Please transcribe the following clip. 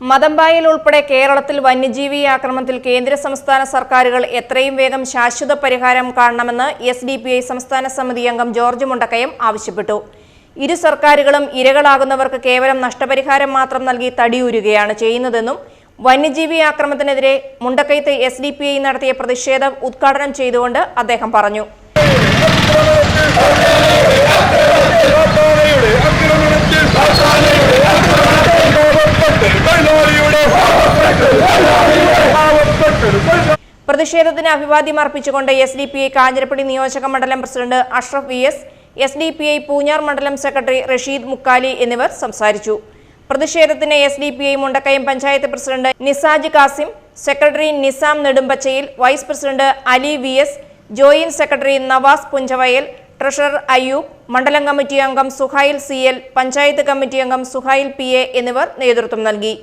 മതമ്പായിൽ ഉൾപ്പെടെ കേരളത്തിൽ വന്യജീവി ആക്രമണത്തിൽ കേന്ദ്ര സംസ്ഥാന സർക്കാരുകൾ എത്രയും വേഗം ശാശ്വത പരിഹാരം കാണണമെന്ന് എസ് ഡി പി ഐ സംസ്ഥാന സമിതി അംഗം ജോർജ് മുണ്ടക്കയം ആവശ്യപ്പെട്ടു. ഇരു സർക്കാരുകളും ഇരകളാകുന്നവർക്ക് കേവലം നഷ്ടപരിഹാരം മാത്രം നൽകി തടിയൂരുകയാണ് ചെയ്യുന്നതെന്നും വന്യജീവി ആക്രമണത്തിനെതിരെ മുണ്ടക്കയത്ത് എസ് ഡി പി ഐ നടത്തിയ പ്രതിഷേധം ഉദ്ഘാടനം ചെയ്തുകൊണ്ട് അദ്ദേഹം പറഞ്ഞു. പ്രതിഷേധത്തിന് അഭിവാദ്യം അർപ്പിച്ചുകൊണ്ട് S D P I Kanjirappally നിയോജക മണ്ഡലം president Ashraf V S S D P I Poonjar മണ്ഡലം സെക്രട്ടറി റഷീദ് മുക്കാലി എന്നിവർ സംസാരിച്ചു. പ്രതിഷേധത്തിന് S D P I Mundakayam panchayat president Nisaj Kasim secretary Nizam നെടുമ്പച്ചയിൽ vice president Ali V S joint secretary Navas Punchavayal treasurer Ayyub മണ്ഡലം committee അംഗം Suhail C L panchayat committee അംഗം Suhail P A എന്നിവർ നേതൃത്വം നൽകി.